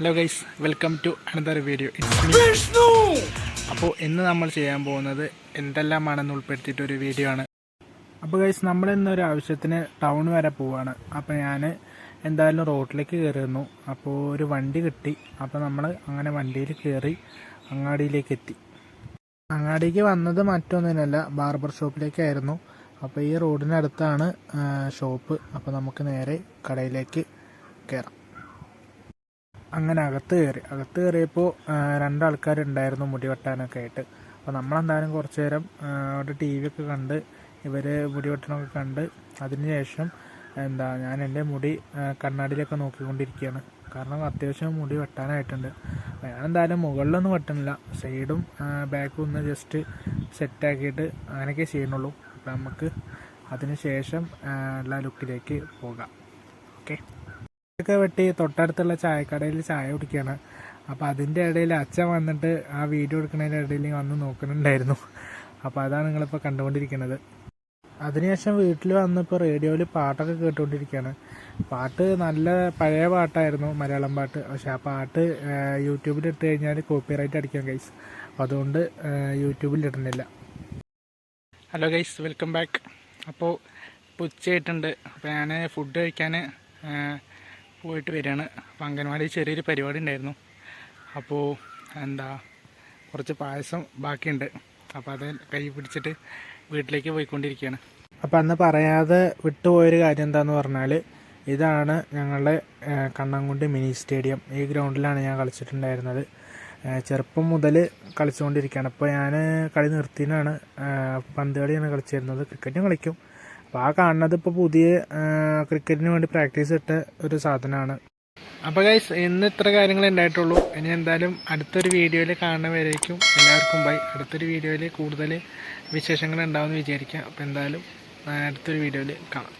Hello guys welcome to another video അപ്പോൾ ഇന്ന് നമ്മൾ ചെയ്യാൻ പോകുന്നത് എന്തെല്ലാമാണെന്ന് ഉൾപ്പെടുത്തിയിട്ട് ഒരു വീഡിയോ ആണ്. അപ്പോൾ ഗൈസ് നമ്മൾ ഇന്നൊരു ആവശ്യത്തിന് ടൗൺ വരെ പോവാണ്. അപ്പോൾ ഞാൻ എന്തായാലും റോഡിലേക്ക് കയറുന്നു അപ്പോൾ ഒരു വണ്ടി കിട്ടി. അപ്പോൾ നമ്മൾ അങ്ങനെ വണ്ടിയിൽ കയറി അങ്ങാടിയിലേക്ക് എത്തി. അങ്ങാടിക്ക് വന്നത് മറ്റൊന്നിനല്ല ബാർബർ ഷോപ്പിലേക്കായിരുന്നു അപ്പോൾ ഈ റോഡിനടുത്താണ് ഷോപ്പ് അപ്പോൾ നമുക്ക് നേരെ കടയിലേക്ക് കയറാം അങ്ങനെ അകത്ത് കയറി. അകത്ത് കയറിയപ്പോൾ രണ്ടാൾക്കാരുണ്ടായിരുന്നു മുടി വെട്ടാനൊക്കെ ആയിട്ട്. അപ്പോൾ നമ്മളെന്തായാലും കുറച്ച് നേരം അവിടെ ടി വി ഒക്കെ കണ്ട് ഇവർ മുടി വെട്ടണമൊക്കെ കണ്ട് അതിന് ശേഷം എന്താ ഞാൻ എന്റെ മുടി കണ്ണാടിയിലൊക്കെ നോക്കിക്കൊണ്ടിരിക്കുകയാണ്. കാരണം അത്യാവശ്യം മുടി വെട്ടാനായിട്ടുണ്ട്. ഞാൻ എന്തായാലും മുകളിലൊന്നും വെട്ടണില്ല സൈഡും ബാക്കും ഒന്ന് ജസ്റ്റ് സെറ്റാക്കിയിട്ട് അങ്ങനെയൊക്കെ ചെയ്യണുള്ളൂ അപ്പോൾ നമുക്ക് അതിന് ശേഷം ആ, ലുക്കിലേക്ക് പോകാം. ഓക്കെ ഒക്കെ വെട്ടി തൊട്ടടുത്തുള്ള ചായക്കടയിൽ ചായ കുടിക്കുകയാണ് അപ്പോൾ അതിന്റെ ഇടയിൽ അച്ഛൻ വന്നിട്ട് ആ വീഡിയോ എടുക്കുന്നതിന്റെ ഇടയിൽ വന്ന് നോക്കുന്നുണ്ടായിരുന്നു. അപ്പോൾ അതാണ് നിങ്ങളിപ്പോൾ കണ്ടുകൊണ്ടിരിക്കുന്നത്. അതിനുശേഷം വീട്ടിൽ വന്നപ്പോൾ റേഡിയോയിൽ പാട്ടൊക്കെ കേട്ടുകൊണ്ടിരിക്കുകയാണ്. പാട്ട് നല്ല പഴയ പാട്ടായിരുന്നു മലയാളം പാട്ട്. പക്ഷെ ആ പാട്ട് യൂട്യൂബിൽ ഇട്ട് കഴിഞ്ഞാൽ കോപ്പിറൈറ്റ് അടിക്കാം ഗൈസ് അതുകൊണ്ട് യൂട്യൂബിൽ ഇടുന്നില്ല. ഹലോ ഗൈസ് വെൽക്കം ബാക്ക് അപ്പോൾ ഇപ്പോൾ ഉച്ചയായിട്ടുണ്ട് അപ്പോൾ ഞാൻ ഫുഡ് കഴിക്കാൻ പോയിട്ട് വരികയാണ്. അപ്പോൾ അംഗൻവാടി ചെറിയൊരു പരിപാടി ഉണ്ടായിരുന്നു. അപ്പോൾ എന്താ കുറച്ച് പായസം ബാക്കിയുണ്ട്. അപ്പോൾ അത് കൈ പിടിച്ചിട്ട് വീട്ടിലേക്ക് പോയിക്കൊണ്ടിരിക്കുകയാണ്. അപ്പോൾ അന്ന് പറയാതെ വിട്ടുപോയൊരു കാര്യം എന്താണെന്ന് പറഞ്ഞാൽ ഇതാണ് ഞങ്ങളുടെ കണ്ണംകുണ്ടി മിനി സ്റ്റേഡിയം. ഈ ഗ്രൗണ്ടിലാണ് ഞാൻ കളിച്ചിട്ടുണ്ടായിരുന്നത്. ചെറുപ്പം മുതൽ കളിച്ചുകൊണ്ടിരിക്കുകയാണ്. അപ്പോൾ ഞാൻ കളി നിർത്തിനാണ് പന്ത് കളിയാണ് കളിച്ചിരുന്നത്. ക്രിക്കറ്റും കളിക്കും. അപ്പോൾ ആ കാണുന്നത് ഇപ്പോൾ പുതിയ ക്രിക്കറ്റിന് വേണ്ടി പ്രാക്ടീസ് ഇട്ട ഒരു സാധനമാണ്. അപ്പോൾ ഗൈസ് ഇന്ന് ഇത്ര കാര്യങ്ങൾ ഉണ്ടായിട്ടുള്ളൂ. ഇനി എന്തായാലും അടുത്തൊരു വീഡിയോയിൽ കാണുന്നവരേക്കും എല്ലാവർക്കും ബൈ അടുത്തൊരു വീഡിയോയിൽ കൂടുതൽ വിശേഷങ്ങൾ ഉണ്ടാവുമെന്ന് വിചാരിക്കാം. അപ്പോൾ എന്തായാലും അടുത്തൊരു വീഡിയോയിൽ കാണാം.